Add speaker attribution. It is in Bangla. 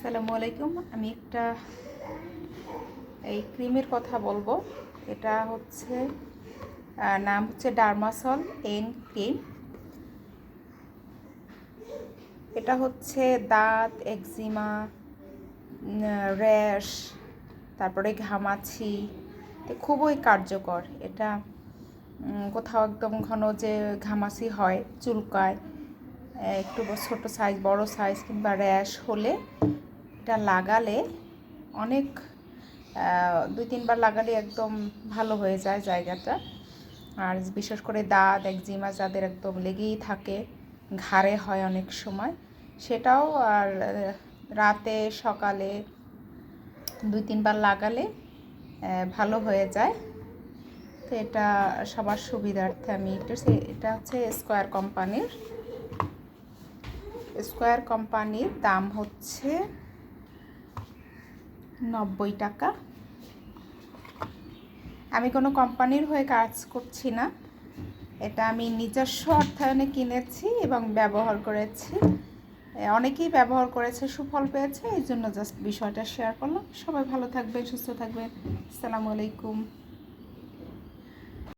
Speaker 1: আসসালামু আলাইকুম। আমি একটা এই ক্রিমের কথা বলব। এটা হচ্ছে নাম হচ্ছে ডার্মাসল এন ক্রিম। এটা হচ্ছে দাঁত, একজিমা র্যাশ, তারপরে ঘামাছি খুবই কার্যকর। এটা কোথাও একদম ঘন যে ঘামাছি হয়, চুলকায় একটু ছোট সাইজ বড় সাইজ কিংবা র্যাশ হলে এটা লাগালে অনেক দুই তিনবার লাগালে একদম ভালো হয়ে যায় জায়গাটা। আর বিশেষ করে দাঁত, একজিমা যাদের একদম লেগেই থাকে, ঘাড়ে হয় অনেক সময়, সেটাও আর রাতে, সকালে দুই তিনবার লাগালে ভালো হয়ে যায়। তো এটা সবার সুবিধার্থে আমি একটু এটা হচ্ছে স্কোয়ার কোম্পানির স্কোয়ার কোম্পানির দাম হচ্ছে নব্বই টাকা। আমি কোনো কোম্পানির হয়ে কাজ করছি না। এটা আমি নিজস্ব অর্থায়নে কিনেছি এবং ব্যবহার করেছি। অনেকেই ব্যবহার করেছে, সুফল পেয়েছে, এই জন্য জাস্ট বিষয়টা শেয়ার করলাম। সবাই ভালো থাকবেন, সুস্থ থাকবেন। আসসালামু আলাইকুম।